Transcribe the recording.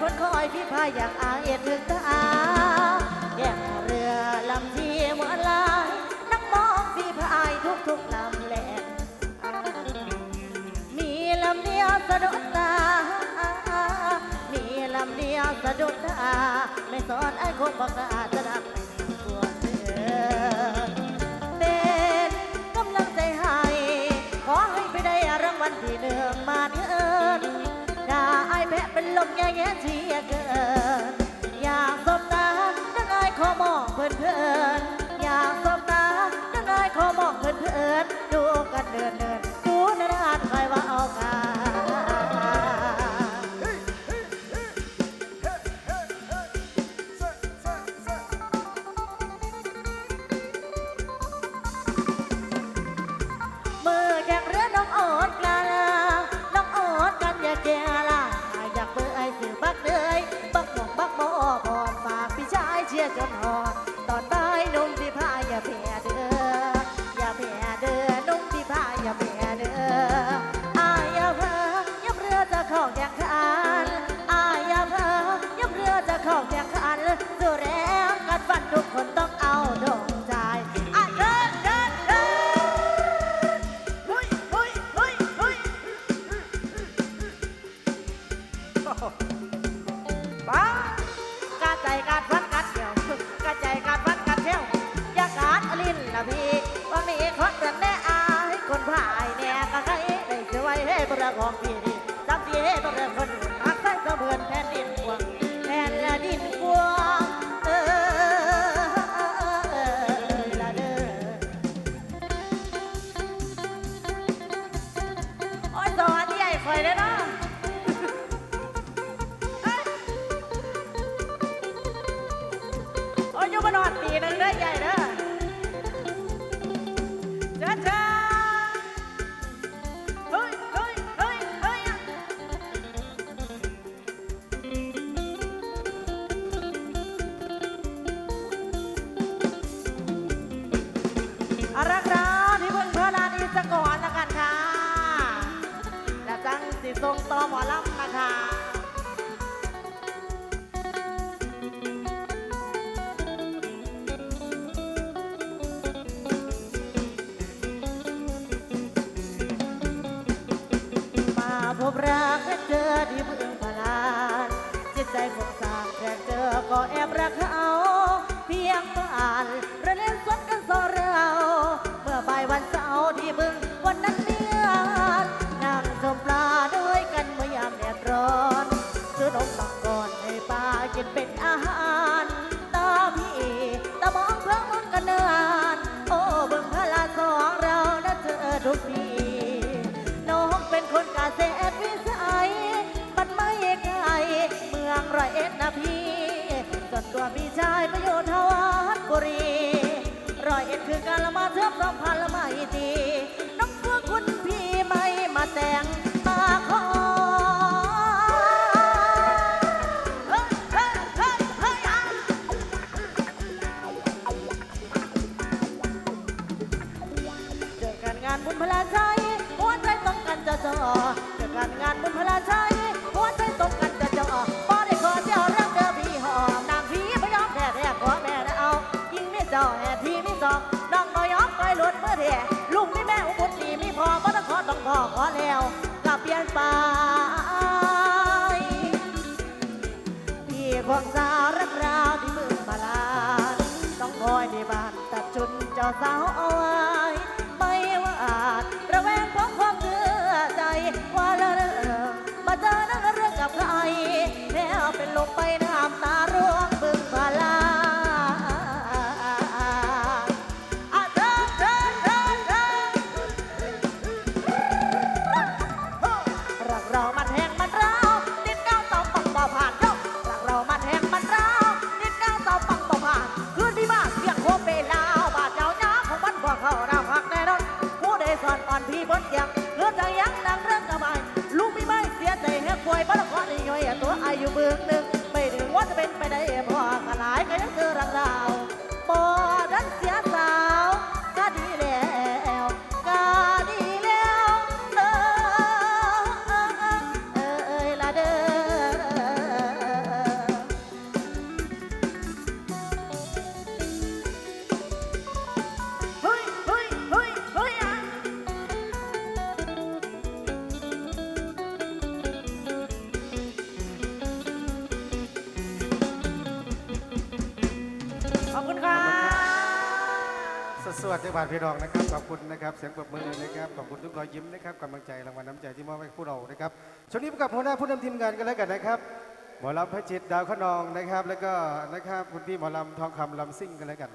คนคอยพี่พายอยากอายถึงตาแย่เรือลำที่เหมือนลายนักมองพี่พายทุกทุกลำแหลกมีลำเดียวสะดุดตา มีลำเดียวสะดุดตา ไม่สอนไอ้คงบอกอาจจะดับตัวเธอเป็นกำลังใจให้ ขอให้ไปได้รางวัลที่หนึ่งมาเถอ้แพ้ เป็นลมแง่แง่เสียเกิน จนหอด วยให้บระของพี่ดีสักทีให้บระคนอื่นหักใส่เสมือนแผ่นดินกวางแผ่นดินกวางเออละเด้อโอ้ยสวัสดีไอ้คอยเลยเนาะโอ้ยอยูมานอนตีนึงเด้อใหญ่เด้อ รักเราที่เพิ่งเพลานอีสก่อนละกันค่ะและจังสิทรงต่อหมอลำนะคะมาพบรักและเจอที่เมืองพลานจิตใจคงสางแต่เจอก็แอบรักเขาเพียงผ่าน อาหารตาพี่ตามองเพลิงมุนกันเนินโอ้บึงพลาสองเรานะเจอทุกทีน้องเป็นคนกาเกษวิสัยมันไม่ไกลเมืองร้อยเอ็ดนะพี่ส่วนตัวพี่ชายประโยชน์ทวัดบุรีร้อยเอ็ดคือการละมาเทือบสองพันละไม่ดีน้องเพื่อคุณพี่ไม่มาแต่ง บุญพลาชัยหัวใจต้องกันจะจอเจอกันงานบุญพลาชัยหัวใจต้องกันจะจอพอได้ขอเจ้ารักเจอพี่หอมนางพี่ไม่ยอมแท้แท้ขอแม่ได้เอายิงไม่เจ้าแห่ที่ไม่จองน้องก็ยอมไปหลุดเมื่อเท่ลุงไม่แม่อุบุดีไม่พอบ่ต้องขอต้องพอขอแล้วกลับเปลี่ยนไปพี่ควงสาวรักราวที่มือมาลานต้องคอยในบ้านตัดจุนเจ้าสาวเอาไว้ ไปน้ำตาร่วงบึงมาลาอะเดินเดินเดินเดินรักเรามันแห้งมันร้าวดินก้าวเต่าปังบ่ผ่านเจ้ารักเรามันแห้งมันร้าวดินก้าวเต่าปังบ่ผ่านคืนที่บ้านเสียงโคเปลาวบาดเจ้าหน้าของมันบ่เข้าเราหักแน่นอนผู้ใดสอนอ่อนพี่บนเสียงเลือดใจยังดังเรื่องกระบายลูกมีไม่เสียใจแหกป่วยบ้านขอได้ย่อยตัวอายุเบื้องหนึ่ สวัสดีบาทพี่น้องนะครับขอบคุณนะครับเสียงปรบมือนะครับขอบคุณทุกรอยยิ้มนะครับกำลังใจรางวัลน้ำใจที่มอบให้พวกเรานะครับช่วงนี้พบกับหัวหน้าผู้นำทีมงานกันแล้วกันนะครับหมอลำพระจิตดาวขนองนะครับ แล้วก็นะครับคุณพี่หมอลำทองคำลำซิ่งกันแล้วกัน